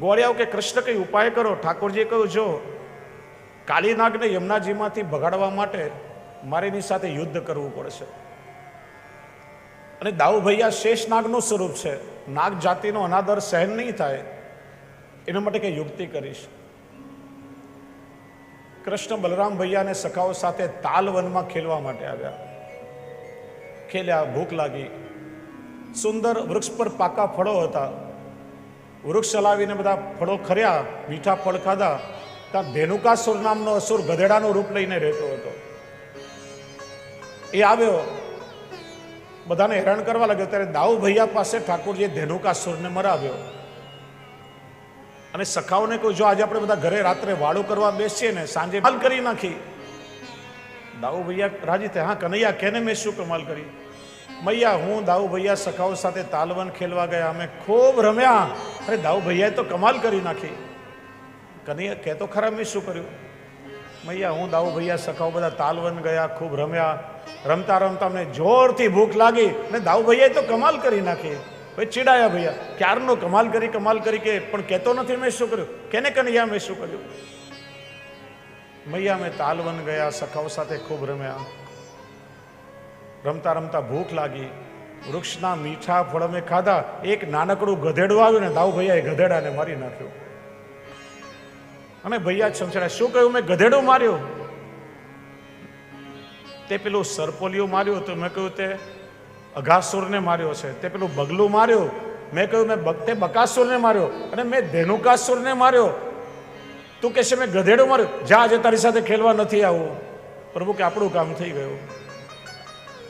ગોળિયાઓ કે કૃષ્ણ કંઈ ઉપાય કરો? ઠાકોરજીએ કહ્યું, જો કાલીનાગને યમુનાજીમાંથી ભગાડવા માટે મારે સાથે યુદ્ધ કરવું પડશે. અને દાઉ ભૈયા શેષ નાગનું સ્વરૂપ છે. નાગ જાતિનો અનાદર સહન નહીં થાય, એના માટે કંઈ યુક્તિ કરીશ. કૃષ્ણ બલરામ ભૈયાને સખાઓ સાથે તાલ વનમાં ખેલવા માટે આવ્યા. ખેલ્યા, ભૂખ લાગી. સુંદર વૃક્ષ પર પાકા ફળો હતા. વૃક્ષ ચલાવીને બધા ફળો ખર્યા, મીઠા ફળ ખાધા. ત્યાં ધેનુકાસુર નામનો અસુર ગધેડાનું રૂપ લઈને રહેતો હતો. એ આવ્યો. બધાને હેરાન કરવા લાગ્યો. ત્યારે દાઉ ભૈયા પાસે ઠાકોરજીએ ધેનુકાસુરને મરાવ્યો. અને સખાઓને કહ્યું, જો આજે આપણે બધા ઘરે રાત્રે વાળું કરવા બેસીએ ને, સાંજે માલ કરી નાખી. દાઉ ભૈયા રાજી થયા. હા, કનૈયા, કેને મેં શું કમાલ કરી? મૈયા, હું દાઉ ભૈયા સખાઓ સાથે તાલવન ખેલવા ગયા. અમે ખૂબ રમ્યા. અરે, દાઉ ભૈયાએ તો કમાલ કરી નાખી. કનૈયા કે તો ખરા, મેં શું કર્યું? મૈયા, હું દાઉ ભૈયા સખાઓ બધા તાલવન ગયા, ખૂબ રમ્યા. રમતા રમતા અમને જોરથી ભૂખ લાગી ને દાઉ ભૈયાએ તો કમાલ કરી નાખી. ભાઈ, ચીડાયા ભૈયા. ક્યારનો કમાલ કરી કમાલ કરી કે, પણ કહેતો નથી મેં શું કર્યું? કેને કનૈયા મેં શું કર્યું? મૈયા મેં તાલવન ગયા, સખાઓ સાથે ખૂબ રમ્યા. રમતા રમતા ભૂખ લાગી. વૃક્ષના મીઠા ફળ મેં ખાધા. એક નાનકડું ગધેડું આવ્યું ને દાઉ ભૈયાએ ગધેડાને મારી નાખ્યું. અને ભૈયા સમજાડ્યા શું કહ્યું? મેં ગધેડું માર્યું. તે પેલું સરપોલિયું માર્યું તો મેં કહ્યું, તે અઘાસુરને માર્યો છે. તે પેલું બગલું માર્યું. મેં કહ્યું, મેં તે બકાસુરને માર્યો. અને મેં ધેનુકાસુરને માર્યો. તું કહેશે મેં ગધેડું માર્યું. જા, આજે તારી સાથે ખેલવા નથી આવું. પ્રભુ કે આપણું કામ થઈ ગયું.